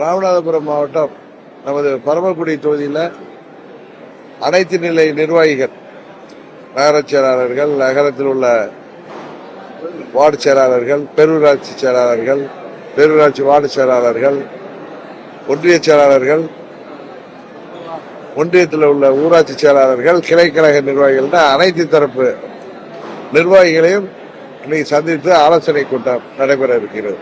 ராமநாதபுரம் மாவட்டம் நமது பரமக்குடி தொகுதியில் அனைத்து நிலை நிர்வாகிகள் நகரச் செயலாளர்கள் நகரத்தில் உள்ள வார்டு செயலாளர்கள் பேரூராட்சி செயலாளர்கள் பேரூராட்சி வார்டு செயலாளர்கள் ஒன்றிய செயலாளர்கள் ஒன்றியத்தில் உள்ள ஊராட்சி செயலாளர்கள் கிளைக்கழக நிர்வாகிகள் அனைத்து தரப்பு நிர்வாகிகளையும் இன்னைக்கு சந்தித்து ஆலோசனை கூட்டம் நடைபெற இருக்கிறது.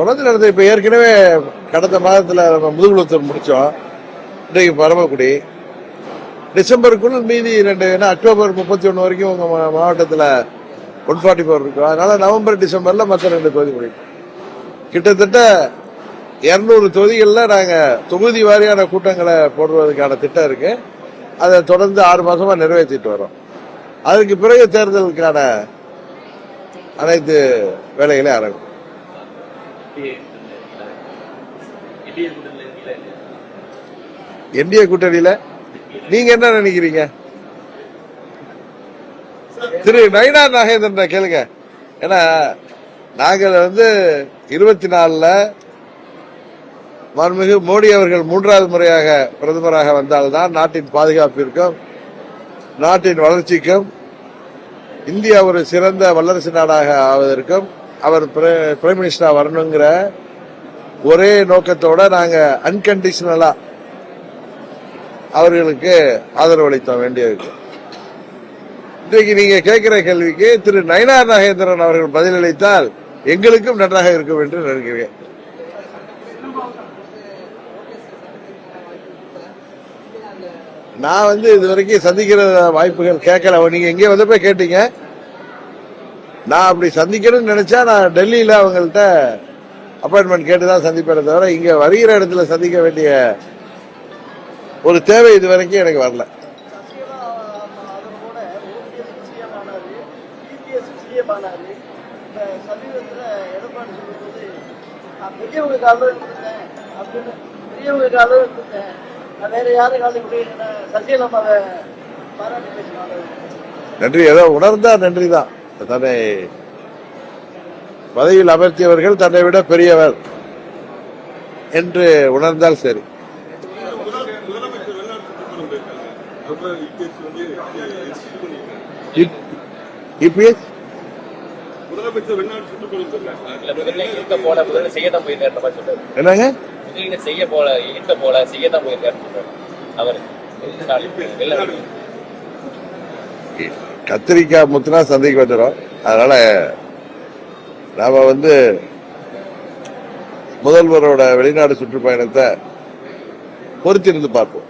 தொடர்ந்து நடந்தது இப்போ ஏற்கனவே கடந்த மாதத்தில் நம்ம முதுகுளத்தூர் முடித்தோம் இன்றைக்கு பரமக்குடி. டிசம்பருக்குள்ள மீதி ரெண்டு ஏன்னா அக்டோபர் முப்பத்தி ஒன்று வரைக்கும் உங்கள் மாவட்டத்தில் ஒன் ஃபார்ட்டி ஃபோர் இருக்கும். அதனால் நவம்பர் டிசம்பரில் மற்ற ரெண்டு தொகுதி முடியும் கிட்டத்தட்ட இரநூறு தொகுதிகளில் நாங்கள் தொகுதி வாரியான கூட்டங்களை போடுவதற்கான திட்டம் இருக்குது அதை தொடர்ந்து ஆறு மாதமாக நிறைவேற்றிட்டு வரோம். அதுக்கு பிறகு தேர்தலுக்கான அனைத்து வேலைகளையும் ஆரம்பிக்கும் என்டிஏ கூட்டணியில? நீங்க என்ன நினைக்கிறீங்க? திரு நயினா நாகேந்திரன் கேளுங்க. ஏன்னா நாங்கள் வந்து இருபத்தி நாலுல மாண்புமிகு மோடி அவர்கள் மூன்றாவது முறையாக பிரதமராக வந்தால்தான் நாட்டின் பாதுகாப்பிற்கும் நாட்டின் வளர்ச்சிக்கும் இந்தியா ஒரு சிறந்த வல்லரசு நாடாக ஆவதற்கும் அவர் பிர- பிரைம் மினிஸ்டராக வரணுங்கிற ஒரே நோக்கத்தோட நாங்கள் அன்கண்டிஷனலாக அவர்களுக்கு ஆதரவளித்த வேண்டியிருக்கு இன்றைக்கு நீங்க கேட்கிற கேள்விக்கு திரு நயனார் நாகேந்திரன் அவர்கள் பதிலளித்தால் எங்களுக்கும் நன்றாக இருக்கும் என்று நினைக்கிறேன். நான் வந்து இதுவரைக்கும் சந்திக்கிற வாய்ப்புகள் கேட்கல. நீங்க எங்கே வந்தப்ப கேட்டீங்க. நான் அப்படி சந்திக்கணும்னு நினைச்சா நான் டெல்லியில் அவங்கள்ட்ட அப்பாயின்மெண்ட் கேட்டு தான் சந்திப்பேன் தவிர இங்கே வருகிற இடத்துல சந்திக்க வேண்டிய ஒரு தேவை இது வரைக்கும் எனக்கு வரல. நன்றி. ஏதோ உணர்ந்தா நன்றி தான் தன்னை பதவியில் அமர்த்தியவர்கள் தன்னை விட பெரியவர் என்று உணர்ந்தால் சரி. இபிஎஸ் என்னங்க? செய்ய போல இருக்க போல செய்யத்தான் போயிருக்காரு சொல்றாரு அவர் வெளிநாடு கத்திரிக்காய் முத்துனா சந்தைக்கு வந்துடும் அதனால நாம வந்து முதல்வரோட வெளிநாடு சுற்றுப்பயணத்தை பொறுத்திருந்து பார்ப்போம்.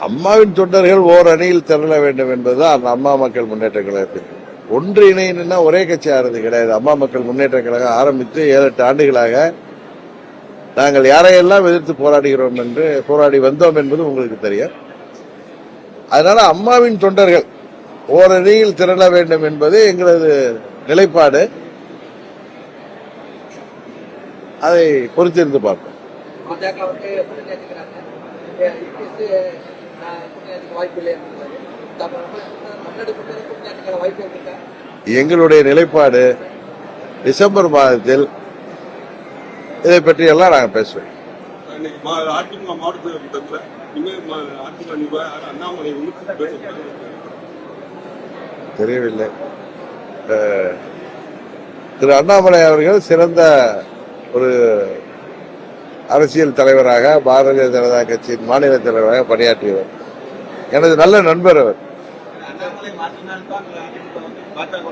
அம்மாவின் தொண்டர்கள் ஓர் அணியில் திரள வேண்டும் என்பதுதான் அந்த அம்மா மக்கள் முன்னேற்ற கழகத்தின் ஒன்று இணையன்னா ஒரே கட்சி ஆறது கிடையாது. அம்மா மக்கள் முன்னேற்ற கழகம் ஆரம்பித்து ஏழு எட்டு ஆண்டுகளாக நாங்கள் யாரையெல்லாம் எதிர்த்து போராடுகிறோம் என்று போராடி வந்தோம் என்பது உங்களுக்கு தெரியும். அதனால அம்மாவின் தொண்டர்கள் ஓரணியில் திரள வேண்டும் என்பது எங்களது நிலைப்பாடு. அதை பொறுத்திருந்து பார்ப்போம். வாய்ப்பு இல்லை எங்களுடைய நிலைப்பாடு டிசம்பர் மாதத்தில் இதை பற்றி எல்லாம் நாங்கள் பேசுவோம். அதிமுக மாவட்ட கூட்டத்தில் தெரியவில்லை. திரு அண்ணாமலை அவர்கள் சிறந்த ஒரு அரசியல் தலைவராக பாரதிய ஜனதா கட்சியின் மாநில தலைவராக பணியாற்றியவர். எனது நல்ல நண்பர் அவர். அண்ணாமலை வந்து பாஜக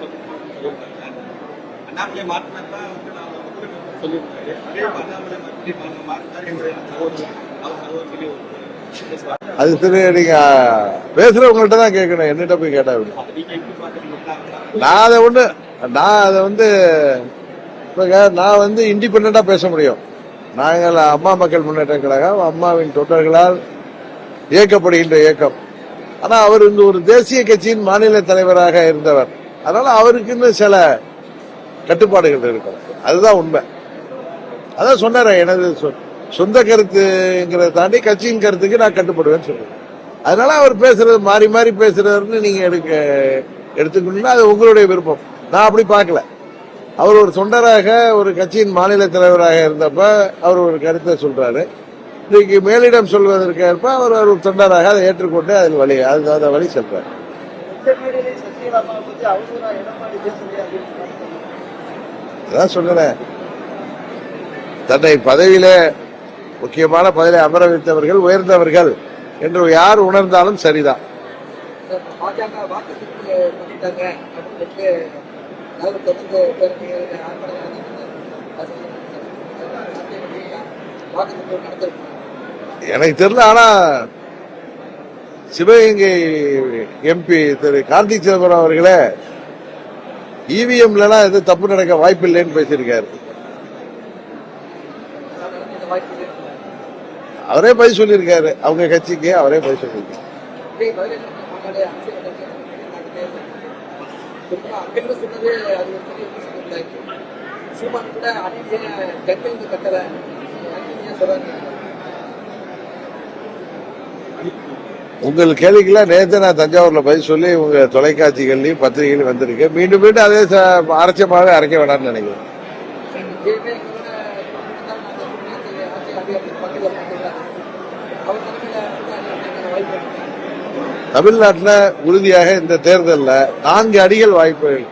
அண்ணாமலை வந்து நான் சொல்லியிருக்காரு அதே அண்ணாமலை மறுபடியும் மாற்றினார் சகோதரர் அவர் சகோதரி அது திரு நீங்க பேசுறவங்கள்ட்ட தான் கேட்கணும் என்னிட்ட போய் கேட்டா நான் அதை ஒண்ணு நான் அதை வந்து நான் வந்து இண்டிபெண்டா பேச முடியும் நாங்கள் அம்மா மக்கள் முன்னேற்ற கழகம் அம்மாவின் தொண்டர்களால் இயக்கப்படுகின்ற இயக்கம் ஆனா அவர் இந்த ஒரு தேசிய கட்சியின் மாநில தலைவராக இருந்தவர். அதனால அவருக்குன்னு சில கட்டுப்பாடுகள் இருக்கும் அதுதான் உண்மை. அதான் சொன்னார் எனது சொ- சொந்த கருத்துங்கிறத தாண்டி கட்சியின் கருத்துக்கு நான் கட்டுப்படுவேன்னு சொல்றேன். அதனால அவர் பேசுறது மாறி மாறி பேசுறாருன்னு நீங்க எடுக்க எடுத்துக்கணும்னா அது உங்களுடைய விருப்பம். நான் அப்படி பார்க்கல. அவர் ஒரு தொண்டராக ஒரு கட்சியின் மாநில தலைவராக இருந்தப்ப அவர் ஒரு கருத்தை சொல்றாரு. இன்றைக்கு மேலிடம் சொல்வதற்கு ஏற்ப அவர் ஒரு தொண்டராக அதை ஏற்றுக்கொண்டு அதில் வழி அது அதை வழி செல்றாரு. அதான் சொல்றேன் தன்னை பதவியில முக்கியமான பதவியை அமர வைத்தவர்கள் உயர்ந்தவர்கள் என்று யார் உணர்ந்தாலும் சரிதான். பாஜக நடத்திருக்காங்க எனக்கு தெரியல ஆனா சிவகங்கை எம்பி திரு கார்த்திக் சிதம்பரம் அவர்களே இவிஎம்லாம் எதுவும் தப்பு நடக்க வாய்ப்பு இல்லைன்னு பேசியிருக்காரு அவரே பதில் சொல்லியிருக்காரு அவங்க கட்சிக்கு அவரே பதில் சொல்லியிருக்காரு சீமான் கூட கட்டல சொல்றாங்க உங்கள் கேள்விக்கெல்லாம் நேற்று நான் தஞ்சாவூர்ல பதில் சொல்லி உங்க தொலைக்காட்சிகள்லயும் பத்திரிகைகளையும் வந்திருக்கேன். மீண்டும் மீண்டும் அதே ச- அரைச்சமாக அரைக்க வேணாம்னு நினைக்கிறேன். தமிழ்நாட்டில் தமிழ்நாட்டுல உறுதியாக இந்த தேர்தல்ல நான்கு அடிகள் வாய்ப்புகள்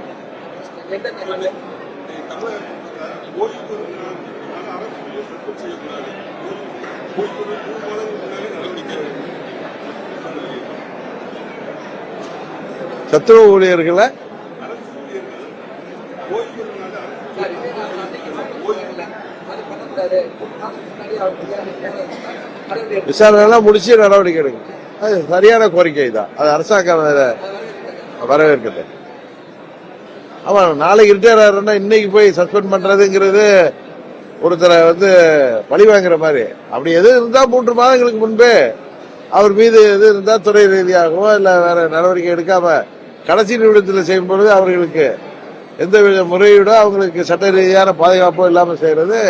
எந்த நேரத்தில் சத்துணவு ஊழியர்களை சார் இதே நான் அன்னைக்கு இல்லை அது பண்ணக்கூடாது நாளைக்கு முன்னாடி அவர் நடவடிக்கை விசாரணை எல்லாம் முடிச்சு நடவடிக்கை எடுங்க. அது சரியான கோரிக்கை தான். அது அரசாங்கம் வரவேற்கிறது வரவேற்குது. நாளைக்கு ரிட்டையர் ஆகிறோம்னா இன்னைக்கு போய் சஸ்பெண்ட் பண்றதுங்கிறது ஒருத்தரை வந்து பழி வாங்குற மாதிரி. அப்படி எது இருந்தா மூன்று மாதங்களுக்கு முன்பே அவர் மீது எது இருந்தா துறை ரீதியாகவோ இல்ல வேற நடவடிக்கை எடுக்காம கடைசி நிமிடத்தில் செய்யும் பொழுது அவர்களுக்கு எந்த வித முறையீடோ அவங்களுக்கு சட்ட ரீதியான பாதுகாப்போ இல்லாமல் செய்யறது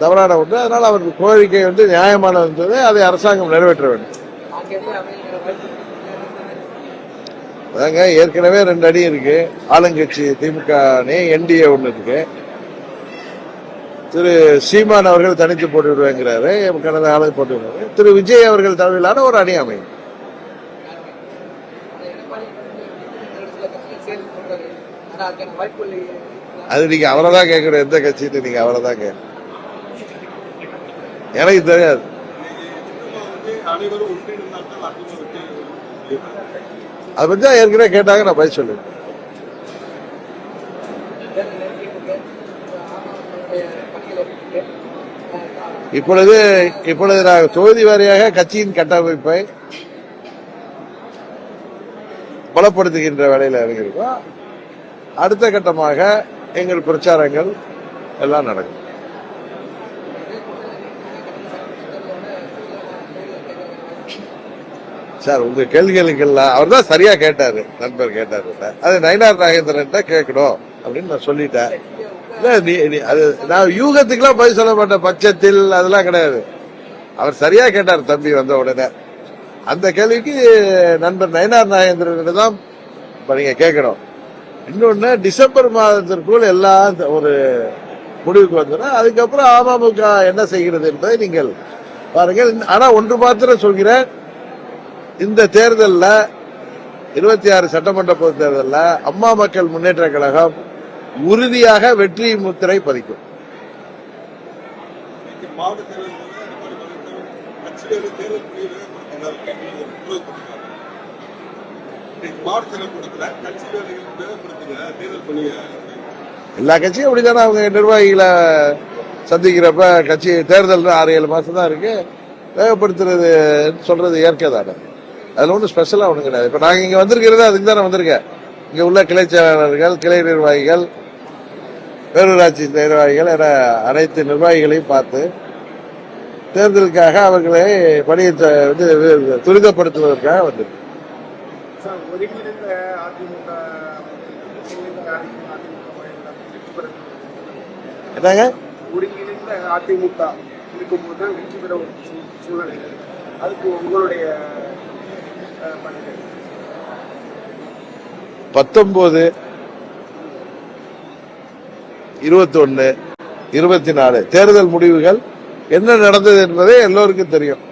தவறான ஒன்று. அதனால் அவருக்கு கோரிக்கை வந்து நியாயமான இருந்தது அதை அரசாங்கம் நிறைவேற்ற வேண்டும். அதாங்க ஏற்கனவே ரெண்டு அணி இருக்கு. ஆளுங்கட்சி திமுக அணி என்டிஏ ஒன்று இருக்கு. திரு சீமான் அவர்கள் தனித்து போட்டிவிடுவேங்கிறாரு. கடந்த ஆளு போட்டிவிடுவாரு. திரு விஜய் அவர்கள் தலைமையிலான ஒரு அணி அமையும் ஆனா எடப்பாடி வந்து இந்த இடத்துல கட்சியில் சேர்ந்து சொல்றாரு ஆனா அதுக்கான வாய்ப்பு இல்லையே அது நீங்க அவரை தான் கேட்கணும். எந்த கட்சின்னு நீங்க அவரை தான் கேட்கணும். எனக்கு தெரியாது. அது ஒன்றிணைந்தால் ஏற்கனவே கேட்டாங்க நான் பதில் சொல்லுவேன். இப்பொழுது இப்பொழுது நான் தொகுதி வாரியாக கட்சியின் கட்டமைப்பை பலப்படுத்துகின்ற வேலையில் இறங்கியிருக்கோம். அடுத்த கட்டமாக எங்கள் பிரச்சாரங்கள் எல்லாம் நடக்கும். சார் உங்க கேள்விகளுக்கெல்லாம் அவர் தான் சரியா கேட்டாரு நண்பர் கேட்டாரு அது நயனார் நாகேந்திரன் கேட்கணும் அப்படின்னு நான் சொல்லிட்டேன். நீ நீ- அது நான் யூகத்துக்குலாம் பதில் சொல்ல மாட்டேன் பட்சத்தில் அதெல்லாம் கிடையாது. அவர் சரியா கேட்டார் தம்பி வந்த உடனே. அந்த கேள்விக்கு நண்பர் நயனார் நாகேந்திரன் தான் இப்ப நீங்க கேட்கணும். இன்னொன்னு டிசம்பர் மாதத்திற்குள் எல்லாம் ஒரு முடிவுக்கு வந்துடும் அதுக்கப்புறம் அமமுக என்ன செய்கிறது என்பதை நீங்கள் பாருங்கள். ஆனா ஒன்று மாத்திரம் சொல்கிறேன். இந்த தேர்தலில் இருபத்தி ஆறு சட்டமன்ற பொது தேர்தலில் அம்மா மக்கள் முன்னேற்ற கழகம் உறுதியாக வெற்றி முத்திரை பதிக்கும். மாவட்ட தேர்தல் மாவட்டத்தில் கட்சி வேலைகள் தேர்தல் பணியை எல்லா கட்சியும் அப்படித்தானே அவங்க நிர்வாகிகளை சந்திக்கிறப்ப கட்சி தேர்தல் ஆறு ஏழு மாசம் தான் இருக்கு. வேகப்படுத்துறது சொல்றது இயற்கை தானே. அதுல ஒன்றும் ஸ்பெஷலாக ஒன்றும் கிடையாது. இப்போ நாங்கள் இங்கே வந்திருக்கிறது அதுக்கு தானே வந்திருக்கேன். இங்கே உள்ள கிளை செயலாளர்கள் கிளை நிர்வாகிகள் பேரூராட்சி நிர்வாகிகள் என அனைத்து நிர்வாகிகளையும் பார்த்து தேர்தலுக்காக அவர்களை பணியை வந்து துரிதப்படுத்துவதற்காக வந்திருக்கு சார் ஒருங்கிணைந்த அதிமுக என்னங்க? ஒருங்கிணைந்த அதிமுக இருக்கும்போது வெற்றி பெற ஒரு சூழ்நிலை. அதுக்கு உங்களுடைய பத்தொன்பது இருபத்தி ஒன்னு இருபத்தி நாலு. தேர்தல் முடிவுகள் என்ன நடந்தது என்பதை எல்லோருக்கும் தெரியும்.